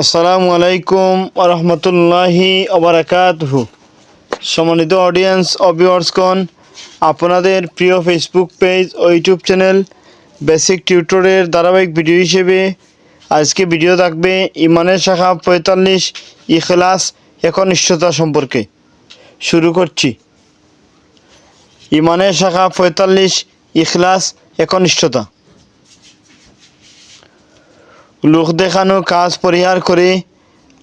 আসসালামু আলাইকুম রহমতুল্লাহি ওবরাকাতহু সম্মানিত অডিয়েন্স অবিওয়ার্সগণ আপনাদের প্রিয় ফেসবুক পেজ ও ইউটিউব চ্যানেল বেসিক টিউটরের ধারাবাহিক ভিডিও হিসেবে আজকে ভিডিও থাকবে ইমানের শাখা পঁয়তাল্লিশ, ইখলাস, একনিষ্ঠতা সম্পর্কে। শুরু করছি। ইমানের শাখা পঁয়তাল্লিশ, ইখলাস, একনিষ্ঠতা। লোক দেখানো কাজ পরিহার করে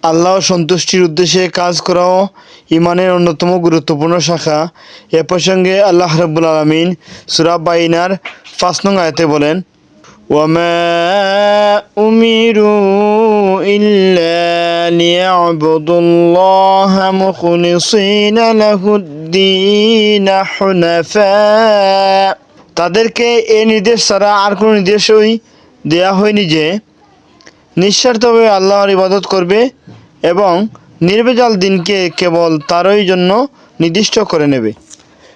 আল্লাহ সন্তুষ্টির উদ্দেশ্যে কাজ করাও ইমানের অন্যতম গুরুত্বপূর্ণ শাখা এ প্রসঙ্গে আল্লাহ রব্বুল আলমিন সুরাব বাইনার পাঁচ নং আয়তে বলেন وما أمروا إلا ليعبدوا الله مخلصين له الدين حنفاء তাদেরকে এই নির্দেশ ছাড়া আর কোনো নির্দেশই দেয়া হয়নি যে নিঃস্বার্থভাবে আল্লাহর ইবাদত করবে এবং নির্বেজাল দিনকে কেবল তারই জন্য নির্দিষ্ট করে নেবে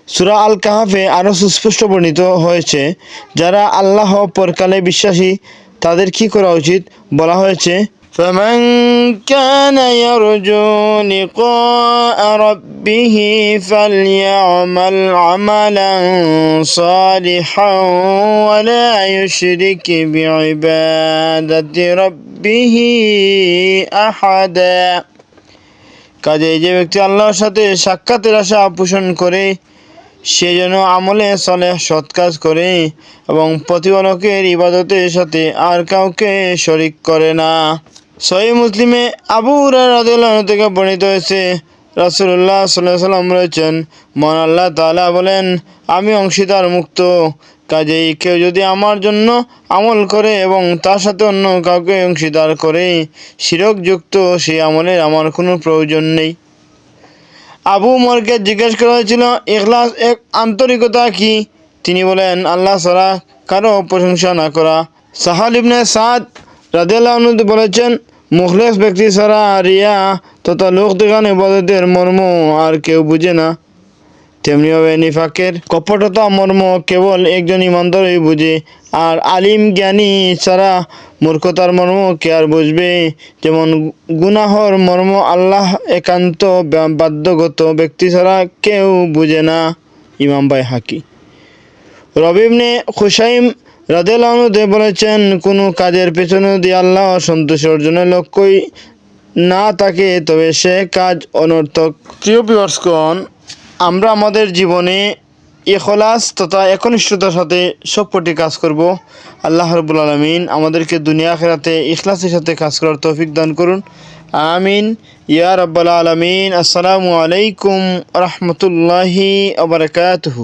সুরা আল কাহাফে আরও সুস্পষ্ট বর্ণিত হয়েছে যারা আল্লাহ পরকালে বিশ্বাসী তাদের কি করা উচিত বলা হয়েছে فمن كان يرجو لقاء ربه فليعمل عملا صالحا ولا يشرك بعبادة ربه أحدا কাজে যে ব্যক্তি আল্লাহর সাথে সাক্ষাতের আশা পোষণ করে সে যেন আমলে চলে সৎ কাজ করে এবং প্রতিপালকের ইবাদতের সাথে আর কাউকে শরিক করে না সহি মুসলিমে আবু রাদিল্লাহ থেকে বর্ণিত হয়েছে রাসুল্লাহ সাল্লাহ সাল্লাম রয়েছেন মন আল্লাহ তালা বলেন আমি অংশীদার মুক্ত কাজেই কেউ যদি আমার জন্য আমল করে এবং তার সাথে অন্য কাউকে অংশীদার করে, শিরকযুক্ত সেই আমলের আমার কোনো প্রয়োজন নেই। আবু উমরকে জিজ্ঞেস করা হয়েছিল এখলাস এক আন্তরিকতা কি? তিনি বলেন, আল্লাহ সারা কারও প্রশংসা না করা। সাহাল ইবনে সাদ আনহু বলেছেন, মুখলেস ব্যক্তি সারা রিয়া তথা লোক দেখান ইবাদতের মর্ম আর কেউ বুঝে না। তেমনিভাবে নিফাকের কপটতা মর্ম কেবল একজন ইমানদারই বুঝে, আর আলিম জ্ঞানী ছাড়া মূর্খতার মর্ম কে আর বুঝবে? যেমন গুনাহর মর্ম আল্লাহ একান্ত বাধ্যগত ব্যক্তি ছাড়া কেউ বুঝে না, ইমাম ভাই হাকি রবিবনে খুসাইম রাদেলানুদে বলেছেন, কোনো কাজের পেছনে যদি আল্লাহ সন্তোষ অর্জনের লক্ষ্যই না থাকে, তবে সে কাজ অনর্থক। প্রিয় আমরা আমাদের জীবনে এখলাস তথা একনিষ্ঠতার সাথে সবপটি কাজ করব। আল্লাহ রবুল আলমিন আমাদেরকে দুনিয়া খেরাতে ইখলাসের সাথে কাজ করার তৌফিক দান করুন। আমিন। ইয়া রব্বাল আলমিন। আসসালামু আলাইকুম রহমতুল্লাহি আবরকাতহু